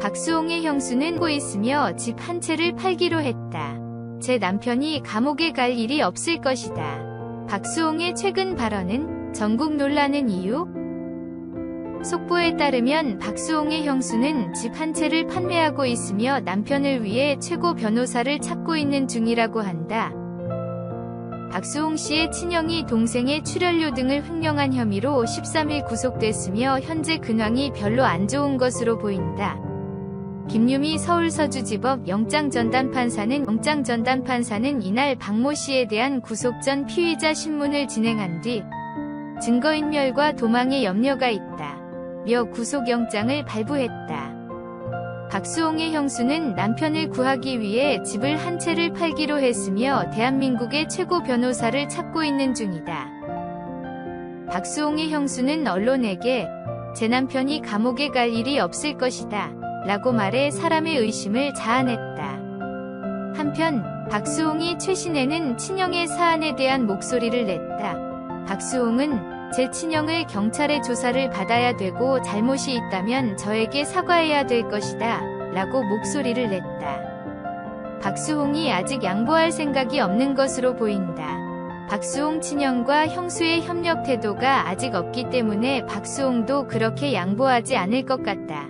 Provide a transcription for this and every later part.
박수홍의 형수는 고 있으며 집 한 채를 팔기로 했다. 제 남편이 감옥에 갈 일이 없을 것이다. 박수홍의 최근 발언은 전국 논란은 이유? 속보에 따르면 박수홍의 형수는 집 한 채를 판매하고 있으며 남편을 위해 최고 변호사를 찾고 있는 중이라고 한다. 박수홍 씨의 친형이 동생의 출연료 등을 횡령한 혐의로 13일 구속됐으며 현재 근황이 별로 안 좋은 것으로 보인다. 김유미 서울서주지법 영장전담판사는 영장전담판사는 이날 박모 씨에 대한 구속 전 피의자 신문을 진행한 뒤 증거인멸과 도망에 염려가 있다. 며 구속영장을 발부했다. 박수홍의 형수는 남편을 구하기 위해 집을 한 채를 팔기로 했으며 대한민국의 최고 변호사를 찾고 있는 중이다. 박수홍의 형수는 언론에게 제 남편이 감옥에 갈 일이 없을 것이다. 라고 말해 사람의 의심을 자아냈다. 한편 박수홍이 최신에는 친형의 사안에 대한 목소리를 냈다. 박수홍은 제 친형을 경찰의 조사를 받아야 되고 잘못이 있다면 저에게 사과해야 될 것이다. 라고 목소리를 냈다. 박수홍이 아직 양보할 생각이 없는 것으로 보인다. 박수홍 친형과 형수의 협력 태도가 아직 없기 때문에 박수홍도 그렇게 양보하지 않을 것 같다.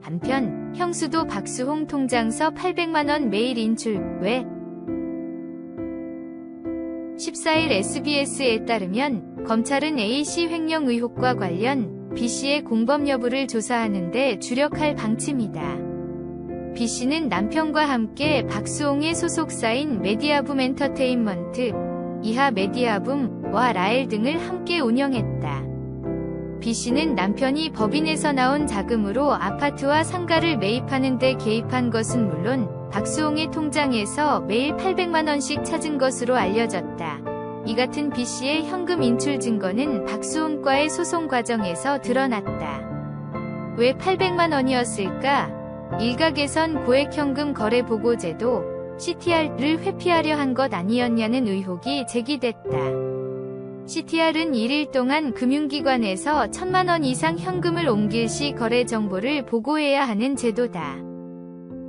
한편 형수도 박수홍 통장서 800만원 매일 인출 왜 14일 SBS에 따르면 검찰은 A씨 횡령 의혹과 관련 B씨의 공범 여부를 조사하는데 주력할 방침이다. B씨는 남편과 함께 박수홍의 소속사인 메디아붐 엔터테인먼트, 이하 메디아붐과 라엘 등을 함께 운영했다. B씨는 남편이 법인에서 나온 자금으로 아파트와 상가를 매입하는 데 개입한 것은 물론 박수홍의 통장에서 매일 800만원씩 찾은 것으로 알려졌다. 이 같은 B씨의 현금 인출 증거는 박수홍과의 소송 과정에서 드러났다. 왜 800만원이었을까? 일각에선 고액현금 거래 보고제도 CTR를 회피하려 한 것 아니었냐는 의혹이 제기됐다. CTR은 1일 동안 금융기관에서 1천만원 이상 현금을 옮길 시 거래 정보를 보고해야 하는 제도다.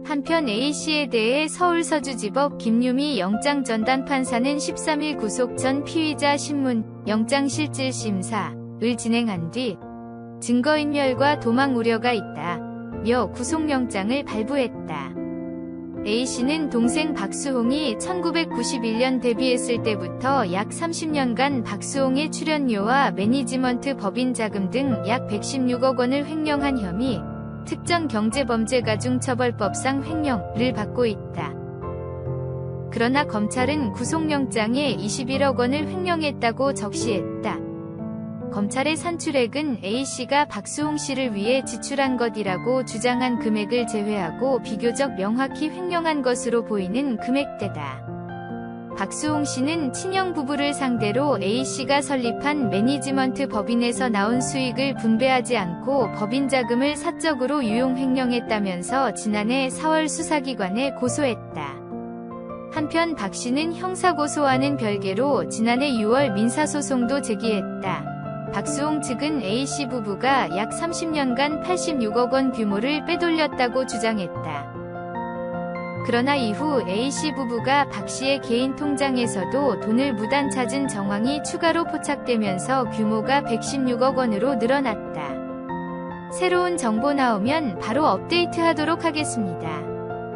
한편 A씨에 대해 서울서주지법 김유미 영장 전담 판사는 13일 구속 전 피의자 신문 영장실질심사를 진행한 뒤 증거인멸과 도망 우려가 있다. 며 구속영장을 발부했다. A씨는 동생 박수홍이 1991년 데뷔했을 때부터 약 30년간 박수홍의 출연료와 매니지먼트 법인 자금 등 약 116억 원을 횡령한 혐의, 특정 경제범죄가중처벌법상 횡령을 받고 있다. 그러나 검찰은 구속영장에 21억 원을 횡령했다고 적시했다. 검찰의 산출액은 A씨가 박수홍 씨를 위해 지출한 것이라고 주장한 금액을 제외하고 비교적 명확히 횡령한 것으로 보이는 금액대다. 박수홍 씨는 친형 부부를 상대로 A씨가 설립한 매니지먼트 법인에서 나온 수익을 분배하지 않고 법인 자금을 사적으로 유용 횡령했다면서 지난해 4월 수사기관에 고소했다. 한편 박 씨는 형사고소와는 별개로 지난해 6월 민사소송도 제기했다. 박수홍 측은 A씨 부부가 약 30년간 86억 원 규모를 빼돌렸다고 주장했다. 그러나 이후 A씨 부부가 박씨의 개인 통장에서도 돈을 무단 찾은 정황이 추가로 포착되면서 규모가 116억 원으로 늘어났다. 새로운 정보 나오면 바로 업데이트 하도록 하겠습니다.